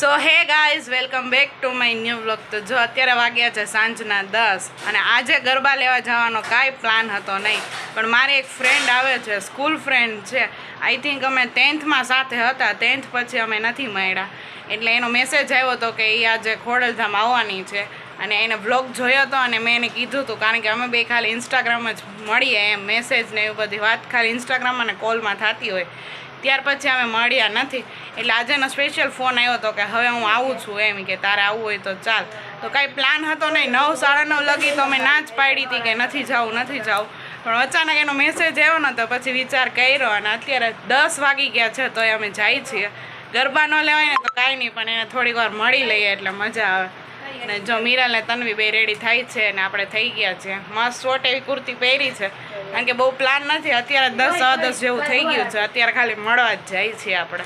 So hey guys welcome back to my new vlog તો જો અત્યારે વાગ્યા છે સાંજના દસ અને આજે ગરબા લેવા જવાનો કાંઈ પ્લાન હતો નહીં. પણ મારી એક ફ્રેન્ડ આવે છે સ્કૂલ ફ્રેન્ડ છે. આઈ થિંક અમે ટેન્થમાં સાથે હતા. ટેન્થ પછી અમે નથી મળ્યા. એટલે એનો મેસેજ આવ્યો હતો કે એ આજે ખોડલધામ આવવાની છે. અને એને વ્લોગ જોયો હતો અને મેં એને કીધું હતું કારણ કે અમે બે ખાલી ઇન્સ્ટાગ્રામ જ મળીએ એમ. મેસેજ ને એવી બધી વાત ખાલી ઇન્સ્ટાગ્રામ અને કોલમાં થતી હોય. ત્યાર પછી અમે મળ્યા નથી. એટલે આજેનો સ્પેશિયલ ફોન આવ્યો હતો કે હવે હું આવું છું એમ કે તારે આવવું હોય તો ચાલ. તો કાંઈ પ્લાન હતો નહીં. નવ, સાડા નવ લગી તો અમે ના જ પાડી હતી કે નથી જવું નથી જવું પણ અચાનક એનો મેસેજ આવ્યો ને તો પછી વિચાર કર્યો અને અત્યારે દસ વાગી ગયા છે તોય અમે જાય છીએ. ગરબા ન લેવાય ને તો કાંઈ નહીં, પણ એને થોડીક વાર મળી લઈએ એટલે મજા આવે. અને જો મીરાલ ને તન્વી બે રેડી થાય છે અને આપણે થઈ ગયા છે મસ્ત શોર્ટ એવી કુર્તી પહેરી છે. કારણ કે બહુ પ્લાન નથી. અત્યારે દસ દસ જેવું થઈ ગયું છે. અત્યારે ખાલી મળવા જ જાય છીએ આપણે.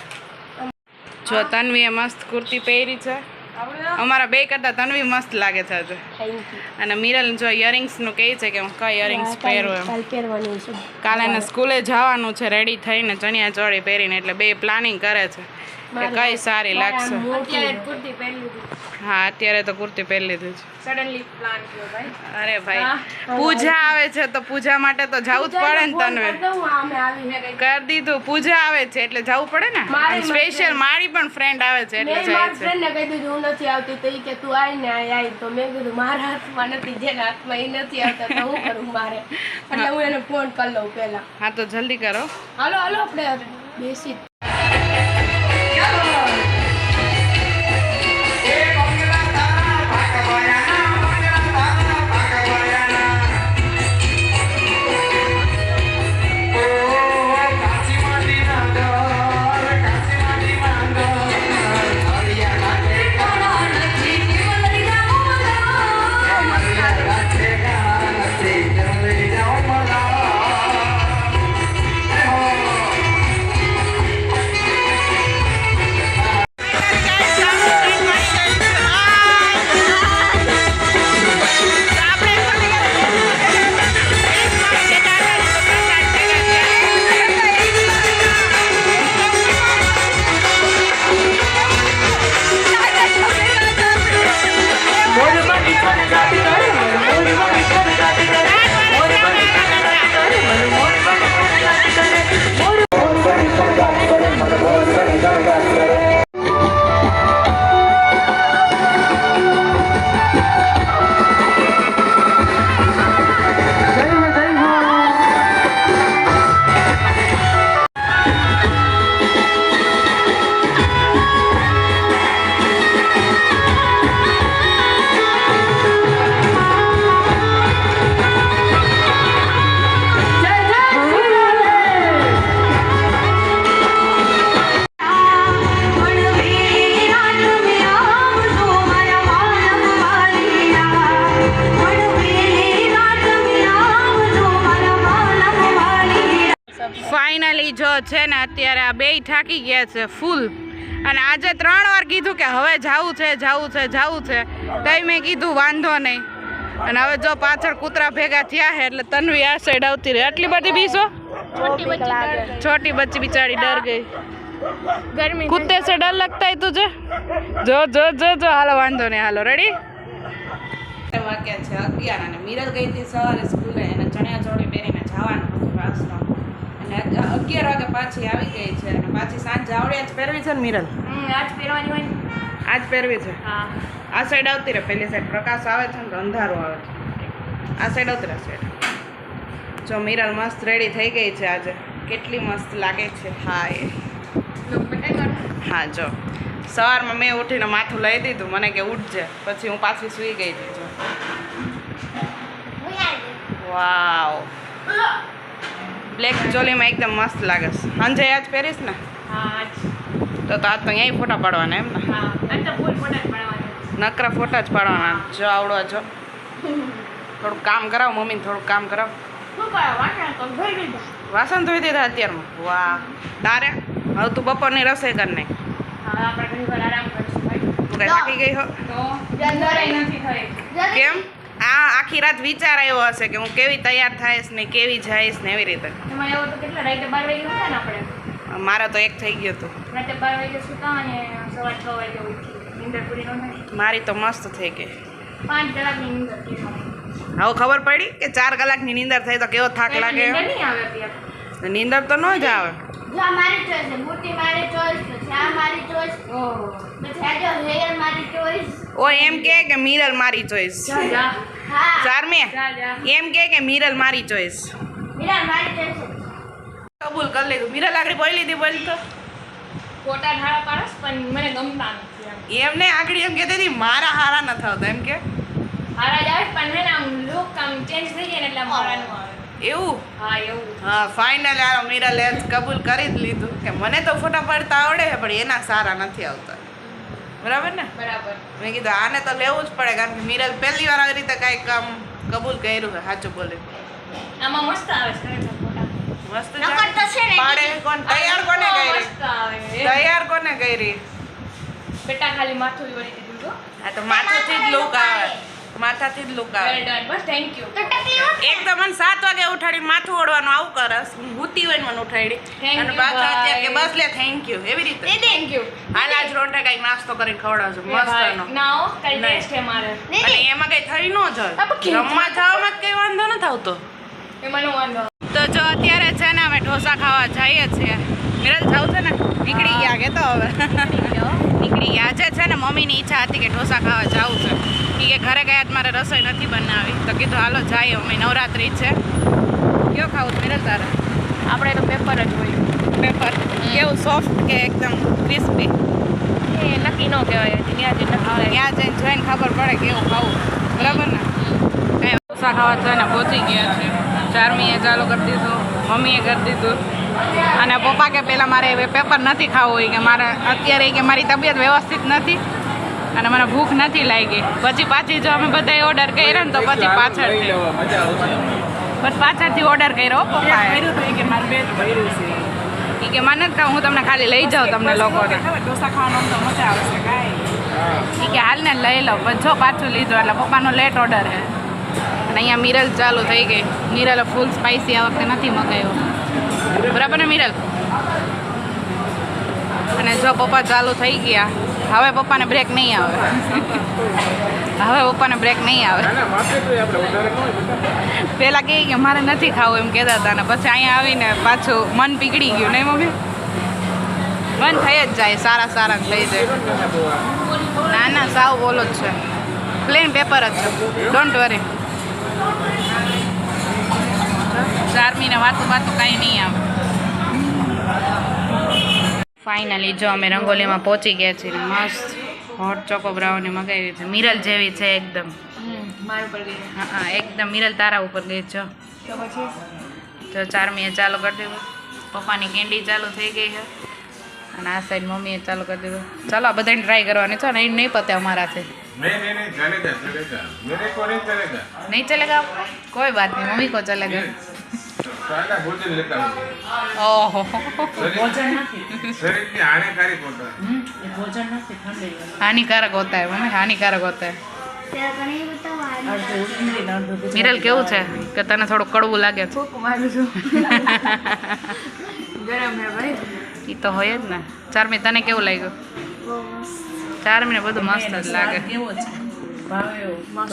જો તન્વીએ મસ્ત કુર્તી પહેરી છે. અમારા બે કરતાં તન્વી મસ્ત લાગે છે આજે. અને મિરલ જો ઇયરિંગ્સનું કહે છે કે હું કઈ ઇયરિંગ્સ પહેરું એમ. કાલ છે. એને સ્કૂલે જવાનું છે રેડી થઈને ચણિયા ચોળી પહેરીને એટલે બે પ્લાનિંગ કરે છે. કઈ સારી લાગશે. હા અત્યારે તો કુર્તી પહેરી લીધી છે. સડનલી પ્લાન કર્યો ભાઈ. અરે ભાઈ પૂજા આવે છે તો પૂજા માટે તો જવું જ પડે ને તને આવી કરી દીધું પૂજા આવે છે એટલે જવું પડે ને. મારી સ્પેશિયલ મારી પણ ફ્રેન્ડ આવે છે એટલે મેં જાય મારા ફ્રેન્ડ ને કહી દીધું હું નથી આવતી. તો કે તું આય ને આય આય. તો મેં કીધું મારા હાથમાં નથી જેના હાથમાં એ નથી આવતા તો હું કરું મારે? એટલે હું એને ફોન કરી લઉં પહેલા. હા તો જલ્દી કરો. હાલો હાલો આપણે બેસી છે ને અત્યારે આ બેય થાકી ગયા છે ફૂલ અને આજે ત્રણ વાર કીધું કે હવે જવું છે જવું છે જવું છે. તઈ મેં કીધું વાંધો નહીં. અને હવે જો પાછળ કૂતરા ભેગા થયા છે એટલે તન્વી આ સાઈડ આવતી રહે. આટલી બધી બીસો છોટી બચ્ચી બિચારી ડર ગઈ. ગરમી કૂદતે છે ડર લગતા હે તુજે જો. જો જો જો હાલો વાંધો નહીં. હાલો રેડી વાક્યા છે અગિયાર અને મિરર ગઈ હતી સવારે અગિયાર વાગે પાછી આવી ગઈ છે અને પાછી સાંજ આવડ્યા જ પહેરવી છે ને મિરલ આજ પહેરવાની હોય ને. આજ પહેરવી છે? હા. આ સાઈડ આવતી રહે પેલી સાઈડ પ્રકાશ આવે છે ને અંધારો આવે છે. આ સાઈડ આવતી રહે સાઈડ જો મિરલ મસ્ત રેડી થઈ ગઈ છે આજે. કેટલી મસ્ત લાગે છે. હા એ હા જો. સવારમાં મેં ઉઠીને માથું લઈ દીધું. મને કે ઉઠજે. પછી હું પાછી સૂઈ ગઈ હતી જો. વાવ બ્લેક ચોલીમાં એકદમ મસ્ત લાગે છે. સાંજે આજ પહેરીશ ને? તો તો આજ તો અહીંયા ફોટા પાડવાના એમ ને? નકરા ફોટા જ પાડવાના. જો આવડો જો. થોડુંક કામ કરાવ મમ્મીને થોડુંક કામ કરાવ. વાસણ ધોઈ દીધા અત્યારમાં? વાહ. તારે? હવે તું બપોરની રસોઈ કર નહીં તું કઈ થાકી ગઈ હો? કેમ? આ આખી રાત વિચાર આવ્યો હશે કે હું કેવી તૈયાર થઈશ ને કેવી જઈશ ને એવી રીતે. એમાં એવું તો કેટલા? રાતે બાર વાગે ઉઠ્યા ને આપણે? મારે તો એક થઈ ગયું હતું. રાતે બાર વાગે સુતા અને સવારે છ વાગે ઉઠી નીંદર પૂરી ન થાય મારી તો મસ્ત થઈ ગઈ. પાંચ કલાકની નીંદર. હવે ખબર પડી કે ચાર કલાકની નીંદર થઈ તો કેવો થાક લાગે નીંદર તો ન જ આવે. મારી ચોઈસ છે. મારી ચોઈસ પછી મારી ચોઈસ ઓ એમ કે કે મિરલ મારી ચોઈસ. જા એમ કે કે મિરલ મારી ચોઈસ. મીરા કબૂલ કરી લીધું. મિરલ આગળ બોલી લીધી બોલ તો. ખોટા ઢાળા પાડસ પણ મને ગમતા નથી એમ. એમને આગળ એમ કહેતી હતી મારા હારા ન થતા. એમ કે? હારા જ આવે પણ હે ને આમ લુક આમ ચેન્જ થઈ જાય ને એટલે મારાનું આવે. એવું? હા એવું. હા ફાઇનલ આ મિરર લેન્સ કબૂલ કરી જ લીધું. કે મને તો ફોટા પાડતા આવડે છે પણ એના સારા નથી આવતા. બરાબર ને? બરાબર. મેં કીધું આને તો લેવું જ પડે કારણ કે મિરલ પહેલી વાર આવી રીતે કાંઈ કામ કબૂલ કર્યું છે. સાચું બોલે. આમાં મસ્ત આવે છે મસ્ત પાડે કોણ? તૈયાર કોને કરી? તૈયાર કોને કરી? બેટા ખાલી માથું વળી દીધું તો આ તો માથાથી જ લુક આવે. માથાથી જ લુક આવે બસ થેન્ક યુ. એક તો મને સાત વાગે ઉઠાડીને માથું ઓળવાનું આવું કરસ. ભૂતી હોય મને ઉઠાડી. અને પાછા અત્યારે કે બસ લે થેન્ક યુ એવી રીતે. થેન્ક યુ હાલ આજ રોંઢે કઈ નાસ્તો કરીને ખવડાવજો. મસ્ત ના હો કાલ ટેસ્ટ છે મારે. અને એમાં કઈ થઈ ન જાય. રમવા જવામાં કઈ વાંધો ન આવતો. એમાં વાંધો. તો જો અત્યારે છે ને અમે ઢોસા ખાવા જઈએ છીએ. મિરલ જાવ છે ને નીકળી ગયા કે તો હવે? નીકળી ગયા. આજે છે ને મમ્મીની ઈચ્છા હતી કે ઢોસા ખાવા જવું છે. કે ઘરે ગયા મારે રસોઈ નથી બનાવી. તો કીધું હાલો જાય અમે નવરાત્રિ છે. કયો ખાવું મિરલ તારે? આપણે તો પેપર જ હોય. પેપર કેવું સોફ્ટ કે એકદમ ક્રિસ્પી એ નક્કી ન કહેવાય. ત્યાં જઈને ત્યાં જઈને જોઈને ખબર પડે કેવું ખાવું. બરાબર ને? કાંઈ ઢોસા ખાવા છે ને પહોંચી ગયા છે. ચારમીએ ચાલુ કરી દીધું. મમ્મીએ કરી દીધું. અને પપ્પા કે પહેલાં મારે હવે પેપર નથી ખાવું હોય કે મારે અત્યારે કે મારી તબિયત વ્યવસ્થિત નથી અને મને ભૂખ નથી લાગી. પછી પાછી જો અમે બધા ઓર્ડર કર્યો ને તો પછી પાછળથી બસ પાછળથી ઓર્ડર કર્યો હો પપ્પાએ. ઈ કે મને જ કહું હું તમને ખાલી લઈ જાઉં તમને લોકોને. એ કે હાલને લઈ લો પછી જો પાછું લીધો એટલે પપ્પાનો લેટ ઓર્ડર છે. અને અહીંયા મિરલ ચાલુ થઈ ગઈ. મિરલ ફૂલ સ્પાઇસી આ વખતે નથી મગાવ્યો બરાબર ને મિરલ? અને જો પપ્પા ચાલુ થઈ ગયા, હવે પપ્પાને બ્રેક નહીં આવે. હવે પપ્પાને બ્રેક નહીં આવે. પહેલાં કહે કે મારે નથી ખાવું એમ કહેતા હતા ને પછી અહીંયા આવીને પાછું મન પીગળી ગયું, નહીં મમ્મી? મન થઈ જ જાય, સારા સારા લઈ જાય. ના ના, સાવ બોલો જ છે. પ્લેન પેપર જ છે. ડોન્ટ વરી ચારમીને વાતું વાતું કાંઈ નહીં આવે. ફાઇનલી જો અમે રંગોલીમાં પહોંચી ગયા છીએ મસ્ત હોટ ચોકો બ્રાઉને મગાવી છે. મિરલ જેવી છે એકદમ. હા હા એકદમ મિરલ તારા ઉપર ગઈ છો જો. ચારમીએ ચાલુ કરી દેવું પપ્પાની કેન્ડી ચાલુ થઈ ગઈ છે. અને આ સાઈડ મમ્મીએ ચાલુ કરી દેવું ચાલો આ બધાને ટ્રાય કરવાની. છો ને એ નહીં પતે અમારાથી નહીં ચલેગા કોઈ વાત નહીં મમ્મી કો ચલેગા ઓહો. હાનિકારક હોતા હાનિકારક હોતા હે મમ્મી હાનિકારક હોતા મિરલ કેવું છે? કે તને થોડું કડવું લાગે છે? એ તો હોય જ ને. ચારમી તને કેવું લાગ્યું? ચારમી ને બધું મસ્ત જ લાગે. કેવો છે?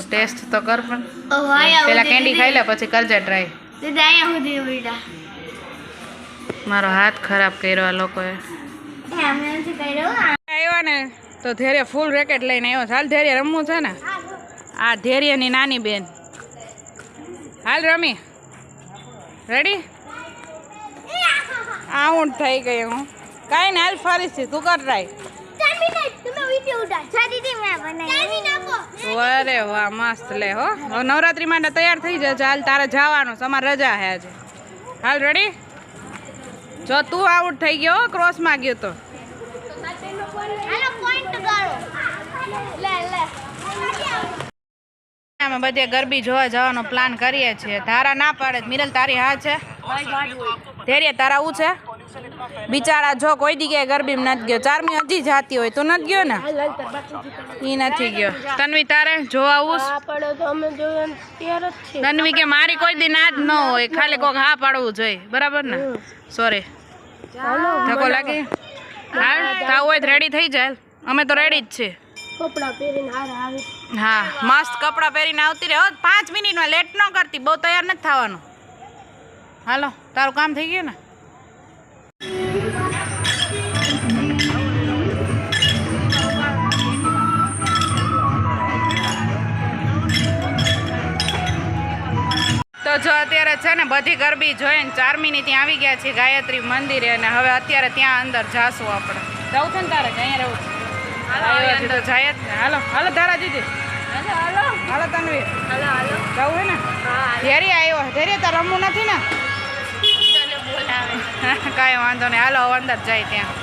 ટેસ્ટ તો કર પણ. પેલા કેન્ડી ખાઈ લે પછી કરજે ટ્રાય અહીંયા સુધી ઉલટા મારો હાથ ખરાબ કર્યો આ લોકોએ. એ અમે નથી કર્યો. આવ્યો ને તો ધૈર્ય ફૂલ રેકેટ લઈને આવ્યો. હાલ ધૈર્ય રમવું છે ને? આ ધૈર્યની નાની બેન. હાલ રમી. રેડી આઉટ થઈ ગઈ હું. કાંઈ ને હાલ ફરીથી તું કર ટ્રાય અરે વાહ મસ્ત લે હો. હવે નવરાત્રી માટે તૈયાર થઈ જશે હાલ તારે જવાનું છે. અમારે રજા હે આજે. હાલ રેડી જો તું આઉટ થઈ ગયો હો, ક્રોસમાં ગયો તો. હાલો પોઈન્ટ ગાળો. લે લે. અમે બધે ગરબી જોવા જવાનો પ્લાન કરીએ છીએ. તારા ના પાડે. મિરલ તારી હા છે. ધૈર્ય તારા આવું છે? બિચારા જો કોઈ દી ગરબી નથી ગયો. ચારમી હજી જાતી હોય તો નથી ગયો ને? એ નથી ગયો. તન્વી તારે જોવા આવું છે? પડે તો અમે જોઈએ ત્યારે જ છે. તન્વી કે મારી કોઈ દી ના જ ન હોય. ખાલી કોક હા પાડવું જોઈએ. બરાબર ને? સોરી ધક્કો લાગે. હાલ થાવ હોય રેડી થઈ જાય અમે તો રેડી જ છીએ હા. મસ્ત કપડાં પહેરીને આવતી રહે. હો પાંચ મિનિટમાં લેટ ન કરતી. બહુ તૈયાર નથી થવાનું. હાલો તારું કામ થઈ ગયું ને? તો જો અત્યારે છે ને બધી ગરબી જોઈને ચાર મિનિટ ત્યાં આવી ગયા છીએ ગાયત્રી મંદિરે અને હવે અત્યારે ત્યાં અંદર જાશું આપણે. જવું છે ને તારે? અહીંયા રહેવું છે. તો જાય જ ને હાલો હાલો તારા દીદી. હાલો તનવી. જવું હે ને? ધેરી આવ્યો ધેરી તો રમવું નથી ને? કાંઈ વાંધો નહીં. હાલો અંદર જાય ત્યાં.